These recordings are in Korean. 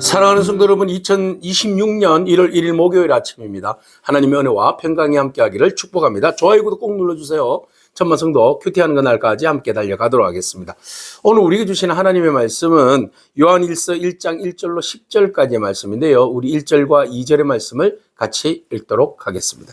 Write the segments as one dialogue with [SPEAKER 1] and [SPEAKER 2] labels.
[SPEAKER 1] 사랑하는 성도 여러분, 2026년 1월 1일 목요일 아침입니다. 하나님의 은혜와 평강이 함께하기를 축복합니다. 좋아요, 구독 꼭 눌러주세요. 천만 성도 큐티하는 그날까지 함께 달려가도록 하겠습니다. 오늘 우리에게 주시는 하나님의 말씀은 요한일서 1장 1절로 10절까지의 말씀인데요. 우리 1절과 2절의 말씀을 같이 읽도록 하겠습니다.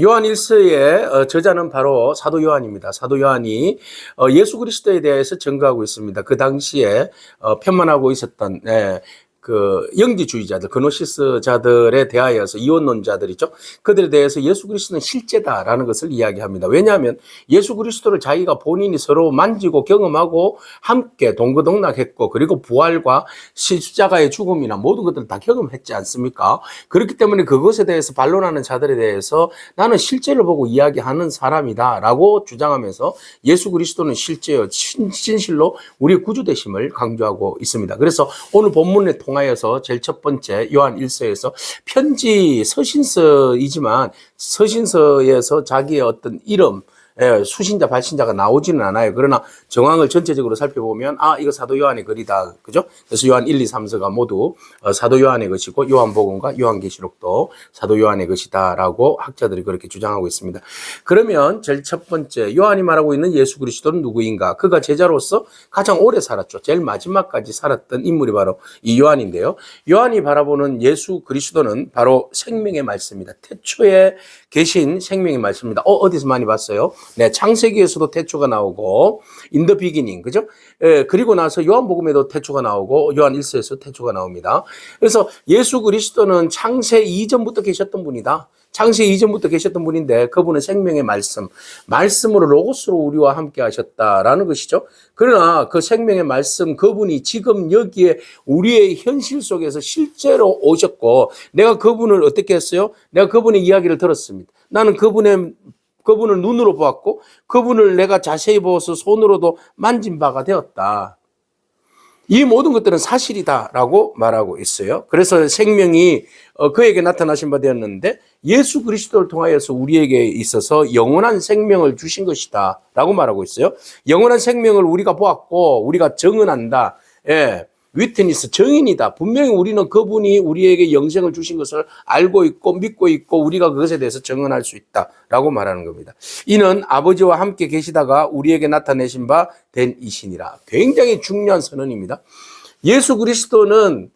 [SPEAKER 1] 요한 1서의 저자는 바로 사도 요한입니다. 사도 요한이 어, 예수 그리스도에 대해서 증거하고 있습니다. 그 당시에 어, 편만하고 있었던 예, 그 영지주의자들, 그노시스자들에 대하여서 이원론자들이죠. 그들에 대해서 예수 그리스도는 실제다라는 것을 이야기합니다. 왜냐하면 예수 그리스도를 자기가 본인이 서로 만지고 경험하고 함께 동거동락했고 그리고 부활과 십자가의 죽음이나 모든 것들을 다 경험했지 않습니까? 그렇기 때문에 그것에 대해서 반론하는 자들에 대해서 나는 실제를 보고 이야기하는 사람이다라고 주장하면서 예수 그리스도는 실제요 진- 진실로 우리의 구주 되심을 강조하고 있습니다. 그래서 오늘 본문에 통하여서 제일 첫 번째 요한 1서에서 편지 서신서이지만 서신서에서 자기의 어떤 이름 예, 수신자, 발신자가 나오지는 않아요. 그러나 정황을 전체적으로 살펴보면 아 이거 사도 요한의 글이다, 그죠? 그래서 요한 1, 2, 3서가 모두 어, 사도 요한의 것이고 요한복음과 요한계시록도 사도 요한의 것이다라고 학자들이 그렇게 주장하고 있습니다. 그러면 제일 첫 번째 요한이 말하고 있는 예수 그리스도는 누구인가? 그가 제자로서 가장 오래 살았죠. 제일 마지막까지 살았던 인물이 바로 이 요한인데요. 요한이 바라보는 예수 그리스도는 바로 생명의 말씀입니다. 태초에 계신 생명의 말씀입니다. 어, 어디서 많이 봤어요? 네, 창세기에서도 태초가 나오고, 인더 비기닝, 그죠? 예, 그리고 나서 요한복음에도 태초가 나오고, 요한 1서에서 태초가 나옵니다. 그래서 예수 그리스도는 창세 이전부터 계셨던 분이다. 창세 이전부터 계셨던 분인데 그분은 생명의 말씀, 말씀으로 로고스로 우리와 함께 하셨다라는 것이죠. 그러나 그 생명의 말씀 그분이 지금 여기에 우리의 현실 속에서 실제로 오셨고 내가 그분을 어떻게 했어요? 내가 그분의 이야기를 들었습니다. 나는 그분의 그분을 눈으로 보았고 그분을 내가 자세히 보아서 손으로도 만진 바가 되었다. 이 모든 것들은 사실이다라고 말하고 있어요. 그래서 생명이 어, 그에게 나타나신 바 되었는데 예수 그리스도를 통하여서 우리에게 있어서 영원한 생명을 주신 것이다라고 말하고 있어요. 영원한 생명을 우리가 보았고 우리가 정언한다. 예. 위트니스 정인이다. 분명히 우리는 그분이 우리에게 영생을 주신 것을 알고 있고 믿고 있고 우리가 그것에 대해서 정언할 수 있다라고 말하는 겁니다. 이는 아버지와 함께 계시다가 우리에게 나타내신 바 된 이신이라. 굉장히 중요한 선언입니다. 예수 그리스도는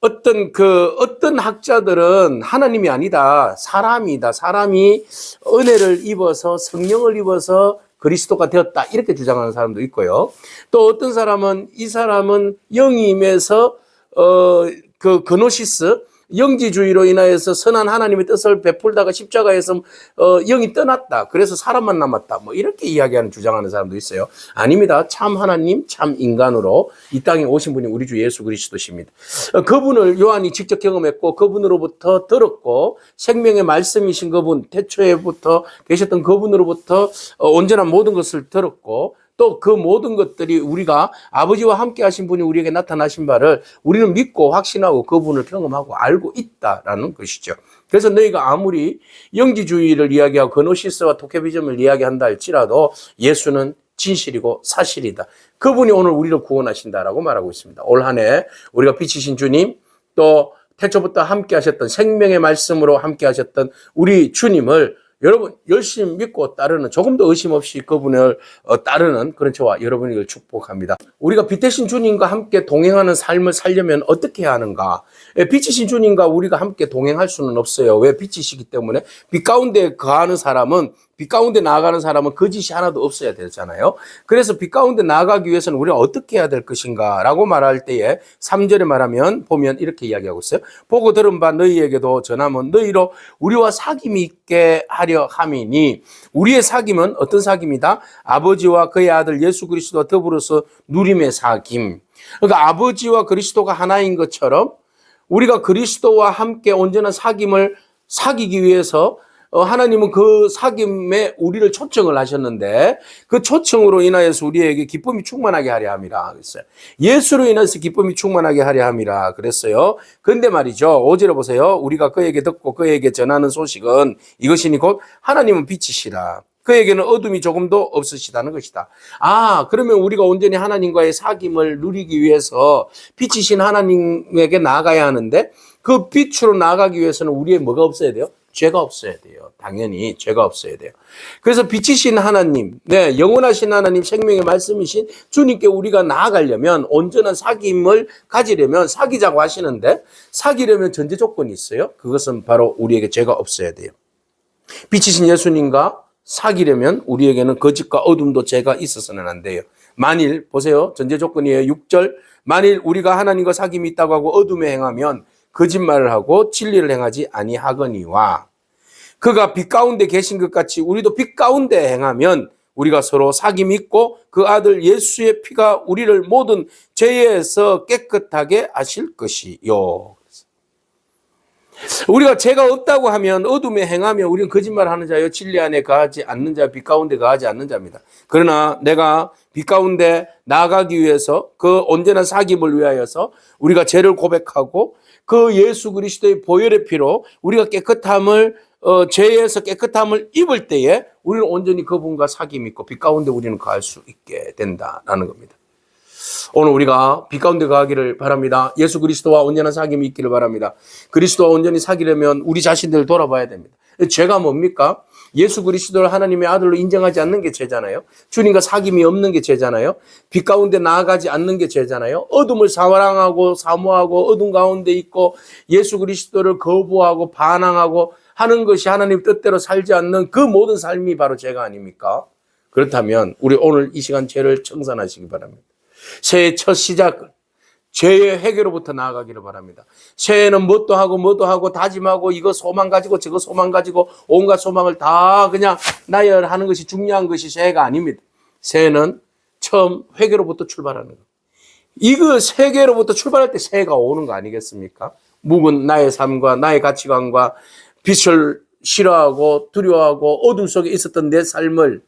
[SPEAKER 1] 어떤 그 어떤 학자들은 하나님이 아니다 사람이다 사람이 은혜를 입어서 성령을 입어서 그리스도가 되었다. 이렇게 주장하는 사람도 있고요. 또 어떤 사람은 이 사람은 영임에서 어 그 그노시스 영지주의로 인하여서 선한 하나님의 뜻을 베풀다가 십자가에서 어, 영이 떠났다. 그래서 사람만 남았다. 뭐 이렇게 이야기하는 주장하는 사람도 있어요. 아닙니다. 참 하나님, 참 인간으로 이 땅에 오신 분이 우리 주 예수 그리스도십니다. 어, 그분을 요한이 직접 경험했고 그분으로부터 들었고 생명의 말씀이신 그분 태초에부터 계셨던 그분으로부터 어, 온전한 모든 것을 들었고 또 그 모든 것들이 우리가 아버지와 함께 하신 분이 우리에게 나타나신 바를 우리는 믿고 확신하고 그분을 경험하고 알고 있다라는 것이죠. 그래서 너희가 아무리 영지주의를 이야기하고 그노시스와 토케비즘을 이야기한다 할지라도 예수는 진실이고 사실이다. 그분이 오늘 우리를 구원하신다라고 말하고 있습니다. 올 한 해 우리가 빛이신 주님 또 태초부터 함께 하셨던 생명의 말씀으로 함께 하셨던 우리 주님을 여러분 열심히 믿고 따르는 조금도 의심 없이 그분을 어, 따르는 그런 저와 여러분을 축복합니다. 우리가 빛 대신 주님과 함께 동행하는 삶을 살려면 어떻게 해야 하는가? 예, 빛이신 주님과 우리가 함께 동행할 수는 없어요. 왜 빛이시기 때문에 빛 가운데 거하는 사람은 빛 가운데 나아가는 사람은 거짓이 하나도 없어야 되잖아요. 그래서 빛 가운데 나아가기 위해서는 우리가 어떻게 해야 될 것인가 라고 말할 때에 3절에 말하면 보면 이렇게 이야기하고 있어요. 보고 들은 바 너희에게도 전하면 너희로 우리와 사귐이 있게 하려 함이니 우리의 사귐은 어떤 사귐이다? 아버지와 그의 아들 예수 그리스도와 더불어서 누림의 사귐. 그러니까 아버지와 그리스도가 하나인 것처럼 우리가 그리스도와 함께 온전한 사귐을 사귀기 위해서 어, 하나님은 그 사귐에 우리를 초청을 하셨는데 그 초청으로 인하여서 우리에게 기쁨이 충만하게 하려 함이라 그랬어요. 예수로 인해서 기쁨이 충만하게 하려 함이라 그랬어요. 근데 말이죠. 오절에 보세요. 우리가 그에게 듣고 그에게 전하는 소식은 이것이니 곧 하나님은 빛이시라. 그에게는 어둠이 조금도 없으시다는 것이다. 아, 그러면 우리가 온전히 하나님과의 사귐을 누리기 위해서 빛이신 하나님에게 나아가야 하는데 그 빛으로 나아가기 위해서는 우리의 뭐가 없어야 돼요? 죄가 없어야 돼요. 당연히 죄가 없어야 돼요. 그래서 빛이신 하나님, 네, 영원하신 하나님 생명의 말씀이신 주님께 우리가 나아가려면 온전한 사귐을 가지려면 사귀자고 하시는데 사귀려면 전제 조건이 있어요. 그것은 바로 우리에게 죄가 없어야 돼요. 빛이신 예수님과 사귀려면 우리에게는 거짓과 어둠도 죄가 있어서는 안 돼요. 만일 보세요. 전제 조건이에요. 6절. 만일 우리가 하나님과 사귐이 있다고 하고 어둠에 행하면 거짓말을 하고 진리를 행하지 아니하거니와 그가 빛 가운데 계신 것 같이 우리도 빛 가운데 행하면 우리가 서로 사귐이 있고 그 아들 예수의 피가 우리를 모든 죄에서 깨끗하게 하실 것이요. 우리가 죄가 없다고 하면 어둠에 행하며 우리는 거짓말하는 자요 진리 안에 가지 않는 자, 빛 가운데 가지 않는 자입니다. 그러나 내가 빛 가운데 나아가기 위해서 그 온전한 사귐을 위하여서 우리가 죄를 고백하고 그 예수 그리스도의 보혈의 피로 우리가 깨끗함을 어, 죄에서 깨끗함을 입을 때에 우리는 온전히 그분과 사귐이 있고 빛 가운데 우리는 가할 수 있게 된다라는 겁니다. 오늘 우리가 빛 가운데 가기를 바랍니다. 예수 그리스도와 온전한 사귐이 있기를 바랍니다. 그리스도와 온전히 사귀려면 우리 자신들을 돌아봐야 됩니다. 죄가 뭡니까? 예수 그리스도를 하나님의 아들로 인정하지 않는 게 죄잖아요. 주님과 사귐이 없는 게 죄잖아요. 빛 가운데 나아가지 않는 게 죄잖아요. 어둠을 사랑하고 사모하고 어둠 가운데 있고 예수 그리스도를 거부하고 반항하고 하는 것이 하나님 뜻대로 살지 않는 그 모든 삶이 바로 죄가 아닙니까? 그렇다면 우리 오늘 이 시간 죄를 청산하시기 바랍니다. 새해 첫 시작은 죄의 회개로부터 나아가기를 바랍니다. 새해는 뭣도 하고 뭣도 하고 다짐하고 이거 소망 가지고 저거 소망 가지고 온갖 소망을 다 그냥 나열하는 것이 중요한 것이 새해가 아닙니다. 새해는 처음 회개로부터 출발하는 것. 이거 세계로부터 출발할 때 새해가 오는 거 아니겠습니까? 묵은 나의 삶과 나의 가치관과 빛을 싫어하고 두려워하고 어둠 속에 있었던 내 삶을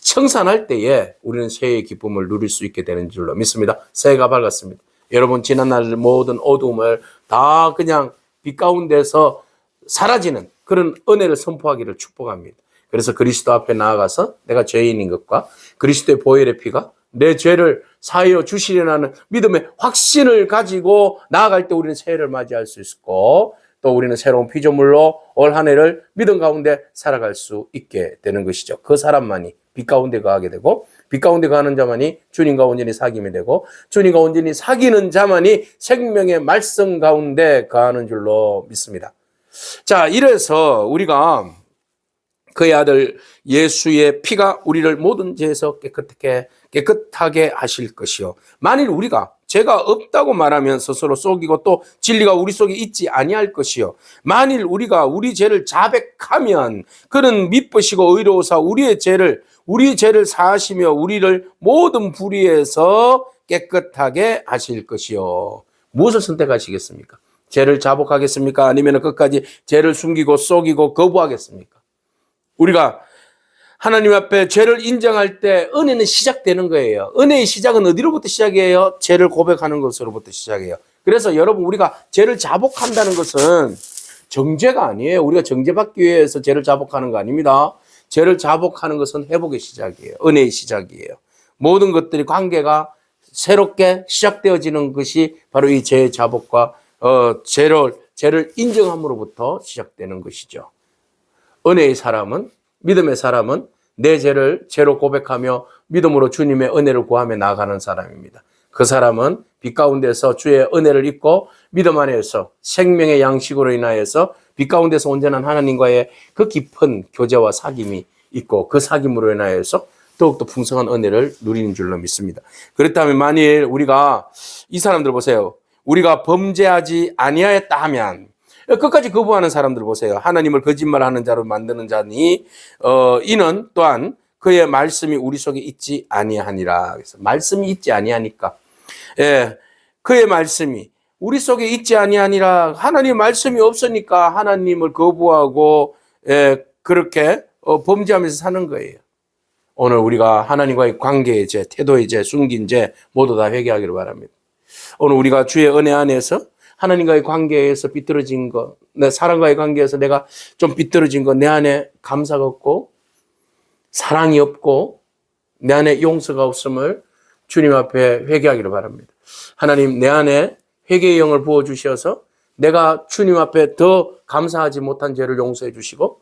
[SPEAKER 1] 청산할 때에 우리는 새해의 기쁨을 누릴 수 있게 되는 줄로 믿습니다. 새해가 밝았습니다. 여러분 지난날 모든 어둠을 다 그냥 빛 가운데서 사라지는 그런 은혜를 선포하기를 축복합니다. 그래서 그리스도 앞에 나아가서 내가 죄인인 것과 그리스도의 보혈의 피가 내 죄를 사하여 주시려는 믿음의 확신을 가지고 나아갈 때 우리는 새해를 맞이할 수 있고 또 우리는 새로운 피조물로 올 한 해를 믿음 가운데 살아갈 수 있게 되는 것이죠. 그 사람만이 빛 가운데 가게 되고 빛 가운데 가는 자만이 주님과 온전히 사귐이 되고 주님과 온전히 사귀는 자만이 생명의 말씀 가운데 가는 줄로 믿습니다. 자, 이래서 우리가 그의 아들 예수의 피가 우리를 모든 죄에서 깨끗하게 깨끗하게 하실 것이요. 만일 우리가 죄가 없다고 말하면 스스로 속이고 또 진리가 우리 속에 있지 아니할 것이요. 만일 우리가 우리 죄를 자백하면 그는 미쁘시고 의로우사 우리의 죄를 우리 죄를 사하시며 우리를 모든 불의에서 깨끗하게 하실 것이요. 무엇을 선택하시겠습니까? 죄를 자복하겠습니까? 아니면 끝까지 죄를 숨기고 속이고 거부하겠습니까? 우리가 하나님 앞에 죄를 인정할 때 은혜는 시작되는 거예요. 은혜의 시작은 어디로부터 시작이에요? 죄를 고백하는 것으로부터 시작해요. 그래서 여러분 우리가 죄를 자복한다는 것은 정죄가 아니에요. 우리가 정죄받기 위해서 죄를 자복하는 거 아닙니다. 죄를 자복하는 것은 회복의 시작이에요. 은혜의 시작이에요. 모든 것들이 관계가 새롭게 시작되어지는 것이 바로 이 죄의 자복과 어, 죄를 죄를 인정함으로부터 시작되는 것이죠. 은혜의 사람은 믿음의 사람은 내 죄를 죄로 고백하며 믿음으로 주님의 은혜를 구하며 나아가는 사람입니다. 그 사람은 빛 가운데서 주의 은혜를 입고 믿음 안에서 생명의 양식으로 인하여서 빛 가운데서 온전한 하나님과의 그 깊은 교제와 사귐이 있고 그 사귐으로 인하여서 더욱더 풍성한 은혜를 누리는 줄로 믿습니다. 그렇다면 만일 우리가 이 사람들 보세요. 우리가 범죄하지 아니하였다 하면 끝까지 거부하는 사람들 보세요. 하나님을 거짓말하는 자로 만드는 자니 어 이는 또한 그의 말씀이 우리 속에 있지 아니하니라. 그래서 말씀이 있지 아니하니까 예. 그의 말씀이 우리 속에 있지 아니하니라. 하나님 말씀이 없으니까 하나님을 거부하고 예, 그렇게 어, 범죄하면서 사는 거예요. 오늘 우리가 하나님과의 관계의 죄, 태도의 죄, 숨긴 죄 모두 다 회개하기를 바랍니다. 오늘 우리가 주의 은혜 안에서 하나님과의 관계에서 삐뚤어진 것, 내 사랑과의 관계에서 내가 좀 삐뚤어진 것, 내 안에 감사가 없고 사랑이 없고 내 안에 용서가 없음을 주님 앞에 회개하기를 바랍니다. 하나님 내 안에 회개의 영을 부어 주셔서 내가 주님 앞에 더 감사하지 못한 죄를 용서해 주시고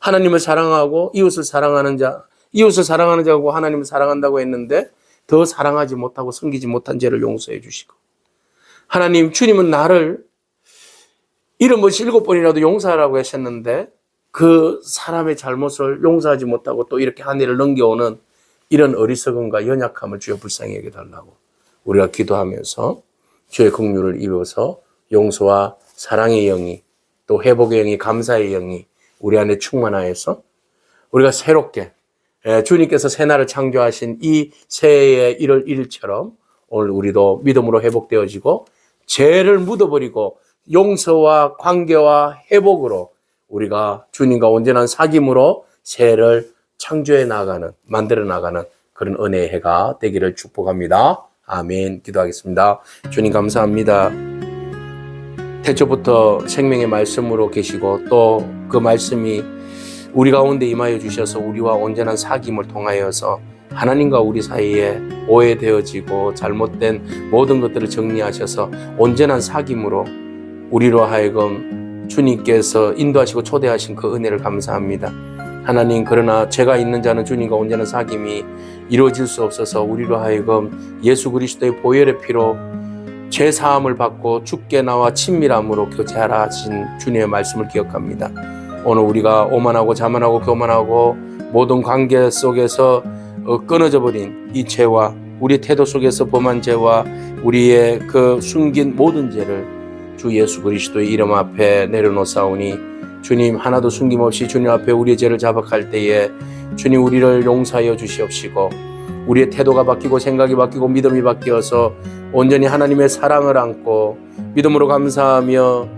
[SPEAKER 1] 하나님을 사랑하고 이웃을 사랑하는 자, 이웃을 사랑하는 자고 하나님을 사랑한다고 했는데 더 사랑하지 못하고 섬기지 못한 죄를 용서해 주시고 하나님 주님은 나를 이름 없이 일곱 번이라도 용서하라고 하셨는데 그 사람의 잘못을 용서하지 못하고 또 이렇게 한 일을 넘겨오는 이런 어리석음과 연약함을 주여 불쌍히 여겨달라고 우리가 기도하면서 주의 긍휼을 입어서 용서와 사랑의 영이 또 회복의 영이 감사의 영이 우리 안에 충만하여서 우리가 새롭게 예, 주님께서 새날을 창조하신 이 새해의 1월 1일처럼 오늘 우리도 믿음으로 회복되어지고 죄를 묻어버리고 용서와 관계와 회복으로 우리가 주님과 온전한 사귐으로 새해를 창조해 나가는 만들어 나가는 그런 은혜의 해가 되기를 축복합니다. 아멘. 기도하겠습니다. 주님 감사합니다. 태초부터 생명의 말씀으로 계시고 또 그 말씀이 우리 가운데 임하여 주셔서 우리와 온전한 사귐을 통하여서 하나님과 우리 사이에 오해되어지고 잘못된 모든 것들을 정리하셔서 온전한 사귐으로 우리로 하여금 주님께서 인도하시고 초대하신 그 은혜를 감사합니다. 하나님 그러나 죄가 있는 자는 주님과 온전한 사귐이 이루어질 수 없어서 우리로 하여금 예수 그리스도의 보혈의 피로 죄 사함을 받고 죽게 나와 친밀함으로 교제하라 하신 주님의 말씀을 기억합니다. 오늘 우리가 오만하고 자만하고 교만하고 모든 관계 속에서 어, 끊어져 버린 이 죄와 우리 태도 속에서 범한 죄와 우리의 그 숨긴 모든 죄를 주 예수 그리스도의 이름 앞에 내려놓사오니 주님 하나도 숨김없이 주님 앞에 우리의 죄를 자박할 때에 주님 우리를 용서하여 주시옵시고 우리의 태도가 바뀌고 생각이 바뀌고 믿음이 바뀌어서 온전히 하나님의 사랑을 안고 믿음으로 감사하며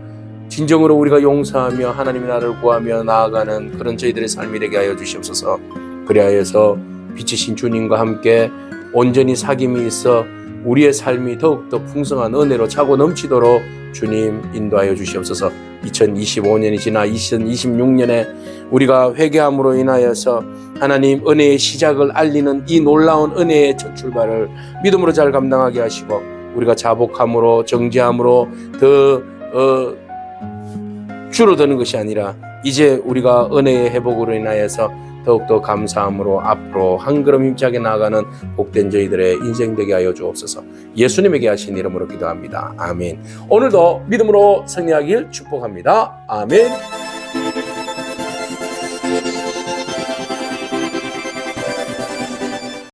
[SPEAKER 1] 진정으로 우리가 용서하며 하나님의 나라를 구하며 나아가는 그런 저희들의 삶이 되게 하여 주시옵소서. 그리하여서 빛이신 주님과 함께 온전히 사귐이 있어 우리의 삶이 더욱더 풍성한 은혜로 차고 넘치도록 주님 인도하여 주시옵소서. 2025년이 지나 2026년에 우리가 회개함으로 인하여서 하나님 은혜의 시작을 알리는 이 놀라운 은혜의 첫 출발을 믿음으로 잘 감당하게 하시고 우리가 자복함으로 정죄함으로 더 어, 줄어드는 것이 아니라 이제 우리가 은혜의 회복으로 인하여서 더욱더 감사함으로 앞으로 한 걸음 힘차게 나아가는 복된 저희들의 인생 되게 하여 주옵소서 예수님에게 하신 이름으로 기도합니다. 아멘. 오늘도 믿음으로 승리하길 축복합니다. 아멘.